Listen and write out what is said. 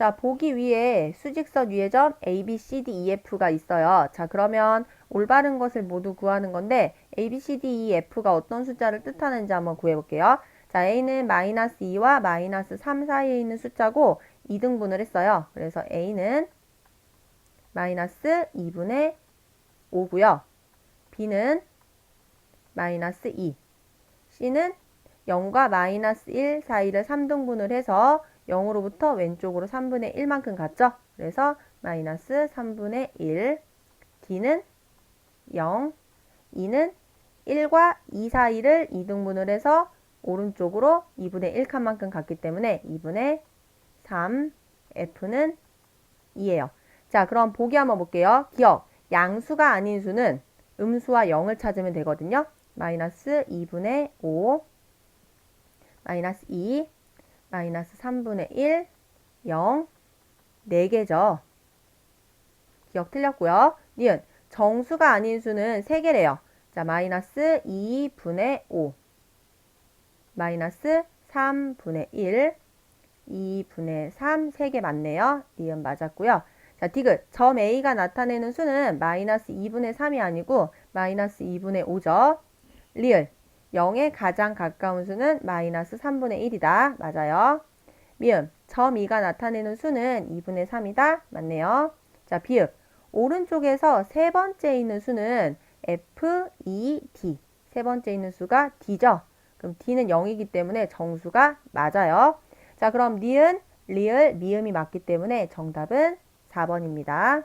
자, 보기 위에 수직선 위에 점 A, B, C, D, E, F가 있어요. 자, 그러면 올바른 것을 모두 구하는 건데 A, B, C, D, E, F가 어떤 숫자를 뜻하는지 한번 구해볼게요. 자, A는 마이너스 2와 마이너스 3 사이에 있는 숫자고 2등분을 했어요. 그래서 A는 마이너스 2분의 5고요. B는 마이너스 2. C는 0과 마이너스 1 사이를 3등분을 해서 0으로부터 왼쪽으로 3분의 1만큼 갔죠? 그래서 마이너스 3분의 1. D는 0. E는 1과 2 사이를 2등분을 해서 오른쪽으로 2분의 1 칸만큼 갔기 때문에 2분의 3. F는 2예요. 자, 그럼 보기 한번 볼게요. 기억. 양수가 아닌 수는 음수와 0을 찾으면 되거든요. 마이너스 2분의 5, 마이너스 2, 마이너스 3분의 1, 0, 4개죠. 기억 틀렸고요. 니은 정수가 아닌 수는 3개래요. 자, 마이너스 2분의 5, 마이너스 3분의 1, 2분의 3, 3개 맞네요. 니은 맞았고요. 자, 디귿. 점 A가 나타내는 수는 마이너스 2분의 3이 아니고 마이너스 2분의 5죠. 리을. 0에 가장 가까운 수는 마이너스 3분의 1이다. 맞아요. 미음. 점 2가 나타내는 수는 2분의 3이다. 맞네요. 자, 비읍. 오른쪽에서 세 번째 있는 수는 F, E, D. 세 번째 있는 수가 D죠. 그럼 D는 0이기 때문에 정수가 맞아요. 자, 그럼 니은, 리을, 미음이 맞기 때문에 정답은 4번입니다.